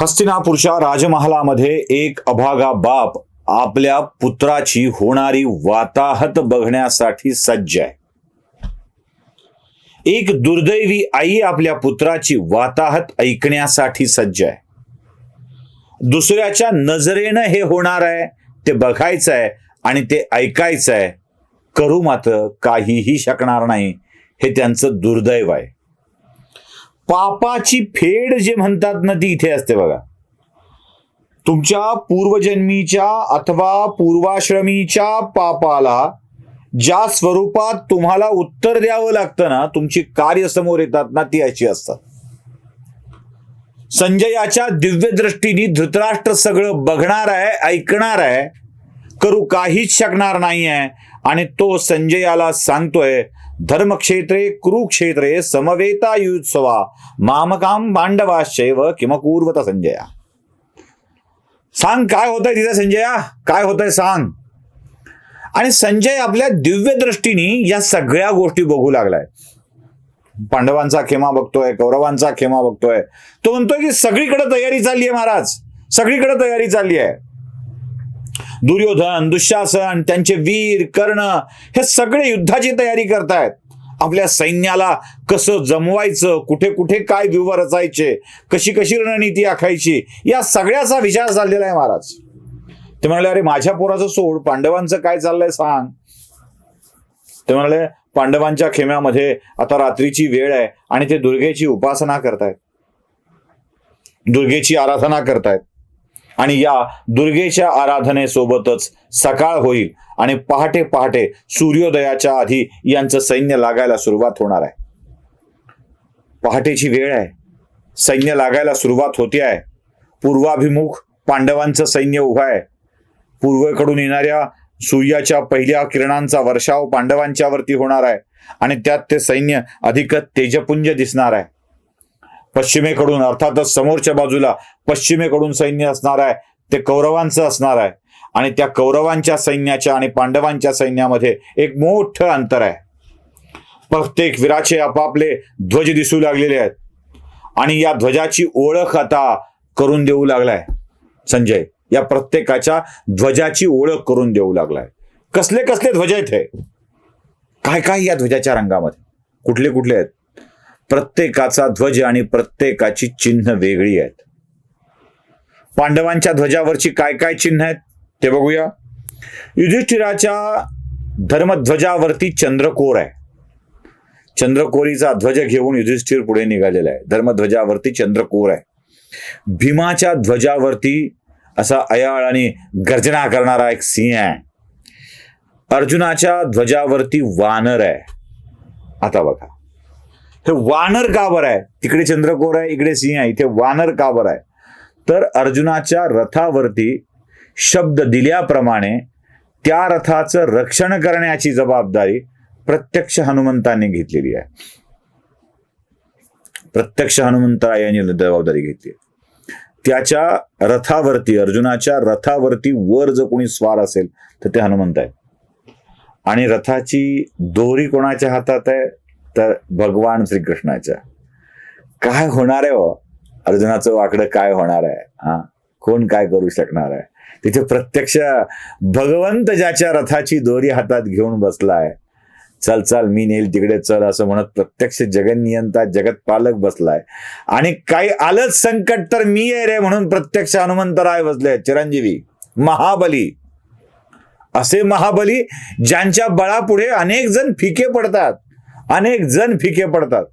हस्तिनापूरच्या राजमहालामध्ये एक अभागा बाप आपल्या पुत्राची होणारी वाताहत बघण्यासाठी सज्ज आहे. एक दुर्दैवी आई आपल्या पुत्राची वाताहत ऐकण्यासाठी सज्ज आहे. दुसऱ्याच्या नजरेनं हे होणार आहे ते बघायचं आहे आणि ते ऐकायचं आहे. करू मात्र काहीही शकणार नाही हे त्यांचं दुर्दैव आहे. पापाची फेड जे म्हणतात ना ती इथे असते बघा. तुमच्या पूर्वजन्मीच्या अथवा पूर्वाश्रमीच्या पापाला ज्या स्वरूपात तुम्हाला उत्तर द्यावं लागतं ना तुमची कार्य समोर येतात ना ती अशी असतात. संजयाच्या दिव्य दृष्टीने धृतराष्ट्र सगळं बघणार आहे ऐकणार आहे करू काहीच शकणार नाही आहे आणि तो संजयाला सांगतोय धर्मक्षेत्रे कुरुक्षेत्रे समवेता युत्सवा मामकाम पांडवाश्चैव किमकूर्वत संजया सांग काय होतंय तिथे संजया? काय होतंय सांग? आणि संजय आपल्या दिव्य दृष्टीने या सगळ्या गोष्टी बघू लागलाय. पांडवांचा खेमा बघतोय कौरवांचा खेमा बघतोय. तो म्हणतोय की सगळीकडे तयारी चालली आहे महाराज. सगळीकडे तयारी चालली आहे. दुर्योधन दुःशासन त्यांचे वीर कर्ण हे सगळे युद्धाची तयारी करतायत. आपल्या सैन्याला कसं जमवायचं कुठे कुठे काय व्यूह रचायचे कशी कशी रणनीती आखायची या सगळ्याचा विचार चाललेला आहे महाराज. ते म्हणाले अरे माझ्या पोराचं सोड पांडवांचं काय चाललंय सांग. ते म्हणाले पांडवांच्या खेम्यामध्ये आता रात्रीची वेळ आहे आणि ते दुर्गेची उपासना करतायत. दुर्गेची आराधना करतायत. आणि या दुर्गेच्या आराधनेसोबतच सकाळ होईल आणि पहाटे पहाटे सूर्योदयाच्या आधी यांचं सैन्य लागायला सुरुवात होणार आहे. पहाटेची वेळ आहे. सैन्य लागायला सुरुवात होते आहे. पूर्वाभिमुख पांडवांचं सैन्य उभं आहे. पूर्वेकडून येणाऱ्या सूर्याच्या पहिल्या किरणांचा वर्षाव पांडवांच्यावरती होणार आहे आणि त्यात ते सैन्य अधिकच तेजपुंज दिसणार आहे. पश्चिमेकडून अर्थातच समोरच्या बाजूला पश्चिमेकडून सैन्य असणार आहे ते कौरवांचं असणार आहे. आणि त्या कौरवांच्या सैन्याच्या आणि पांडवांच्या सैन्यामध्ये एक मोठं अंतर आहे. प्रत्येक वीराचे आपापले ध्वज दिसू लागलेले आहेत. आणि या ध्वजाची ओळख आता करून देऊ लागलाय संजय. या प्रत्येकाच्या ध्वजाची ओळख करून देऊ लागलाय. कसले कसले ध्वज आहेत हे? काय काय या ध्वजाच्या रंगामध्ये? कुठले कुठले आहेत? प्रत्येकाचा ध्वज आणि प्रत्येकाची चिन्ह वेगळी आहेत. पांडवांच्या ध्वजावरची काय काय चिन्ह आहेत ते बघूया. युधिष्ठिराच्या धर्मध्वजावरती चंद्रकोर आहे. चंद्रकोरीचा ध्वज घेऊन युधिष्ठिर पुढे निघालेला आहे. धर्मध्वजावरती चंद्रकोर आहे. भीमाच्या ध्वजावरती असा अयाळ आणि गर्जना करणारा एक सिंह आहे. अर्जुनाच्या ध्वजावरती वानर आहे. आता बघा. हे वानर का बरं आहे? तिकडे चंद्रकोर आहे इकडे सिंह आहे इथे वानर का बरं आहे? तर अर्जुनाच्या रथावरती शब्द दिल्याप्रमाणे त्या रथाचं रक्षण करण्याची जबाबदारी प्रत्यक्ष हनुमंतांनी घेतलेली आहे. प्रत्यक्ष हनुमंता यांनी जबाबदारी घेतली त्याच्या रथावरती अर्जुनाच्या रथावरती वर जर कोणी स्वार असेल तर ते हनुमंत आहे आणि रथाची दोरी कोणाच्या हातात आहे? तर भगवान श्रीकृष्णाच्या. काय होणार आहे हो? अर्जुनाचं वाकडं काय होणार आहे? हा? कोण काय करू शकणार आहे? तिथे प्रत्यक्ष भगवंत ज्याच्या रथाची दोरी हातात घेऊन बसलाय. चल चल मी नेल तिकडे चल असं म्हणत प्रत्यक्ष जगनियंता जगत पालक बसलाय. आणि काही आलंच संकट तर मी आहे रे म्हणून प्रत्यक्ष हनुमंतराय बसले चिरंजीवी. महाबली. असे महाबली ज्यांच्या बळापुढे अनेक जण फिके पडतात. अनेक जण फिके पडतात.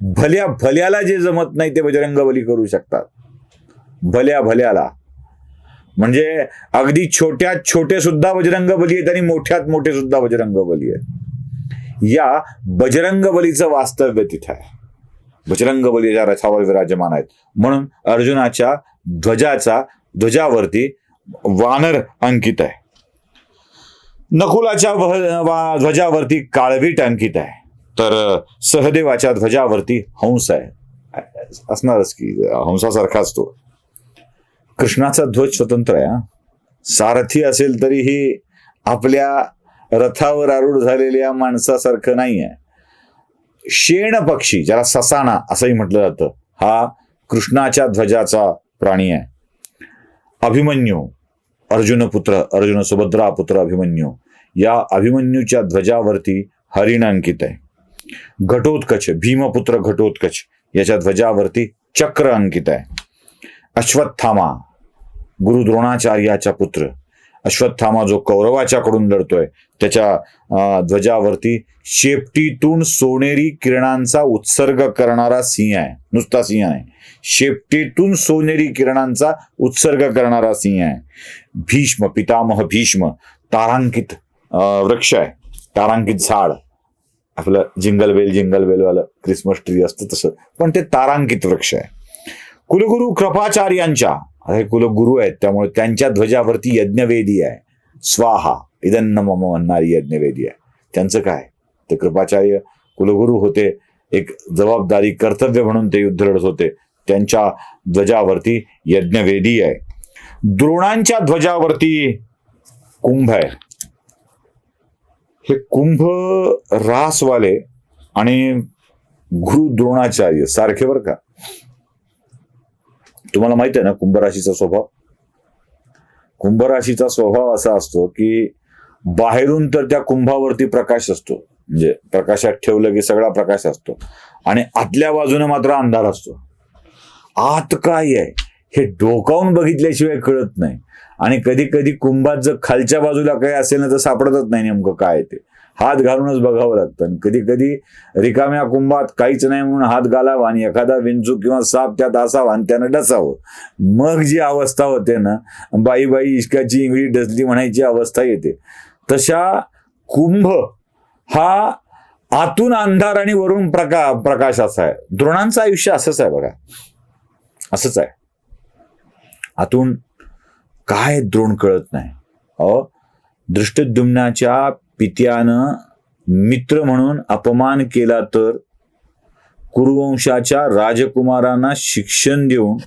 भल्या भल्याला जे जमत नाही ते बजरंग बली करू शकतात. भल्या भल्याला. म्हणजे अगदी छोट्यात छोटे सुद्धा बजरंग बली आहेत आणि मोठ्यात मोठे सुद्धा बजरंग बली आहेत. या बजरंग बलीचं वास्तव्य तिथं आहे. बजरंग बलीच्या रथावर विराजमान आहेत. म्हणून अर्जुनाच्या ध्वजाचा ध्वजावरती वानर अंकित आहे. नकुलाच्या ध्वजावरती काळवीट अंकित आहे. तर सहदेवाच्या ध्वजावरती हंस आहे. असणारच की हंसासारखाच तो कृष्णाचा ध्वज स्वतंत्र आहे हा. सारथी असेल तरीही आपल्या रथावर आरूढ झालेल्या माणसासारखं नाही आहे. शेण पक्षी ज्याला ससाणा असंही म्हटलं जातं हा कृष्णाच्या ध्वजाचा प्राणी आहे. अभिमन्यू अर्जुन पुत्र अर्जुन सुभद्रा पुत्र अभिमन्यू या अभिमन्यूच्या ध्वजावरती हरिण अंकित आहे. घटोत्कच भीमपुत्र घटोत्कच याच्या ध्वजावरती चक्र अंकित आहे. अश्वत्थामा गुरु द्रोणाचार्याचा पुत्र. अश्वत्थामा जो कौरवाच्याकडून लढतोय त्याच्या अं, ध्वजावरती शेपटीतून सोनेरी किरणांचा उत्सर्ग करणारा सिंह आहे. नुसता सिंह आहे शेपटीतून सोनेरी किरणांचा उत्सर्ग करणारा सिंह आहे. भीष्म पितामह भीष्म तारांकित अं, वृक्ष आहे. तारांकित झाड. आपलं जिंगल बेल जिंगल बेल वालं क्रिसमस ट्री असतं तसं. पण ते तारांकित वृक्ष आहे. कुलगुरू कृपाचार्यांच्या हे कुलगुरू आहेत त्यामुळे त्यांच्या ध्वजावरती यज्ञवेदी आहे. स्वाहा इदन्न मम म्हणणारी यज्ञवेदी आहे. त्यांचं काय? ते कृपाचार्य कुलगुरू होते एक जबाबदारी कर्तव्य म्हणून ते युद्ध लढत होते. त्यांच्या ध्वजावरती यज्ञवेदी आहे. द्रोणांच्या ध्वजावरती कुंभ आहे. हे कुंभ रासवाले आणि गुरु द्रोणाचार्य सारखे बरं का. तुम्हाला माहीत आहे ना कुंभराशीचा स्वभाव? कुंभराशीचा स्वभाव असा असतो की बाहेरून तर त्या कुंभावरती प्रकाश असतो. म्हणजे प्रकाशात ठेवलं की सगळा प्रकाश असतो. आणि आतल्या बाजूने मात्र अंधार असतो. आत काय आहे? हे डोकावून बघितल्याशिवाय कळत नाही. आणि कधी कधी कुंभात जर खालच्या बाजूला काही असेल ना तर सापडतच नाही नेमकं काय आहे ते. हात घालूनच बघावं लागतं. आणि कधी कधी रिकाम्या कुंभात काहीच नाही म्हणून हात घालावा आणि एखादा विंचू किंवा साप त्यात असावा आणि त्यानं डसावं. मग जी अवस्था होते ना बाई बाई इश्काची इंगळी डसली म्हणायची अवस्था येते. तशा कुंभ हा आतून अंधार आणि वरून प्रका प्रकाश असा आहे. द्रोणांचं आयुष्य असंच आहे बघा. असंच आहे. आतून काय द्रोण कळत नाही. अहो दृष्टद्युम्नाच्या पित्यानं मित्र म्हणून अपमान केला तर कुरुवंशाच्या राजकुमारांना शिक्षण देऊन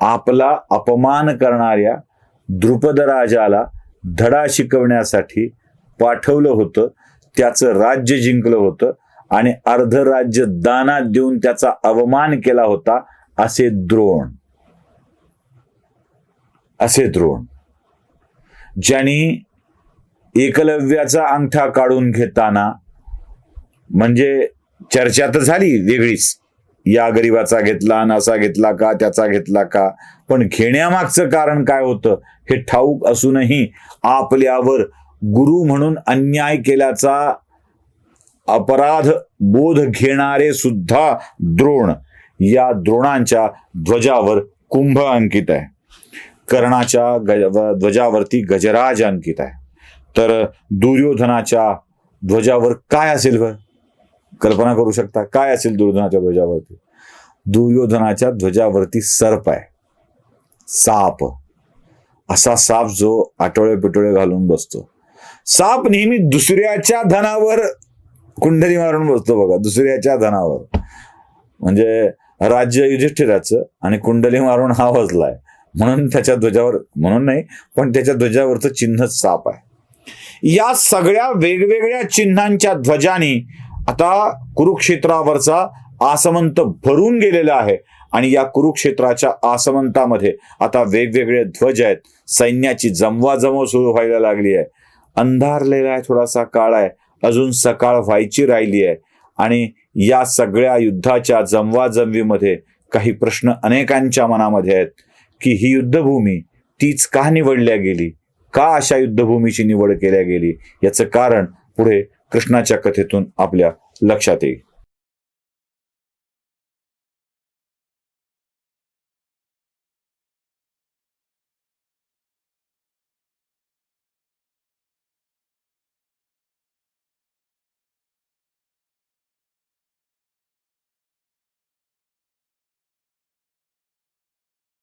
आपला अपमान करणाऱ्या द्रुपद राजाला धडा शिकवण्यासाठी पाठवलं होतं त्याचं राज्य जिंकलं होतं आणि अर्ध राज्य दानात देऊन त्याचा अवमान केला होता असे द्रोण. असे द्रोण ज्यांनी एकलव्याचा अंगठा काढून घेताना म्हणजे चर्चा तर झाली वेगळीच या गरीबाचा घेतला असा घेतला का त्याचा घेतला का पण घेण्यामागचं कारण काय होतं हे ठाऊक असूनही आपल्यावर गुरु म्हणून अन्याय केल्याचा अपराध बोध घेणारे सुद्धा द्रोण या द्रोणांच्या ध्वजावर कुंभ अंकित आहे. कर्णाच्या गज ध्वजावरती गजराज अंकित आहे. तर दुर्योधनाच्या ध्वजावर काय असेल बर कल्पना करू शकता? काय असेल दुर्योधनाच्या ध्वजावरती? दुर्योधनाच्या ध्वजावरती सर्प आहे. साप. असा साप जो आठवळे पिटोळे घालून बसतो. साप नेहमी दुसऱ्याच्या धनावर कुंडली मारून बसतो बघा दुसऱ्याच्या धनावर. म्हणजे राज्य युधिष्ठिराचं आणि कुंडली मारून हा वजलाय म्हणून त्याच्या ध्वजावर म्हणून नाही पण त्याच्या ध्वजावरचं चिन्हच साप आहे. या सगळ्या वेगवेगळ्या चिन्हांच्या ध्वजाने आता कुरुक्षेत्रावरचा आसमंत भरून गेलेला आहे. आणि या कुरुक्षेत्राच्या आसमंतामध्ये आता वेगवेगळे ध्वज आहेत. सैन्याची जमवाजमव सुरू व्हायला लागली आहे. अंधारलेला आहे थोडासा काळ आहे. अजून सकाळ व्हायची राहिली आहे. आणि या सगळ्या युद्धाच्या जमवाजमवीमध्ये काही प्रश्न अनेकांच्या मनामध्ये आहेत. की ही युद्धभूमी तीच का निवडल्या गेली? का अशा युद्धभूमीची निवड केल्या गेली? याचं कारण पुढे कृष्णाच्या कथेतून आपल्या लक्षात येईल.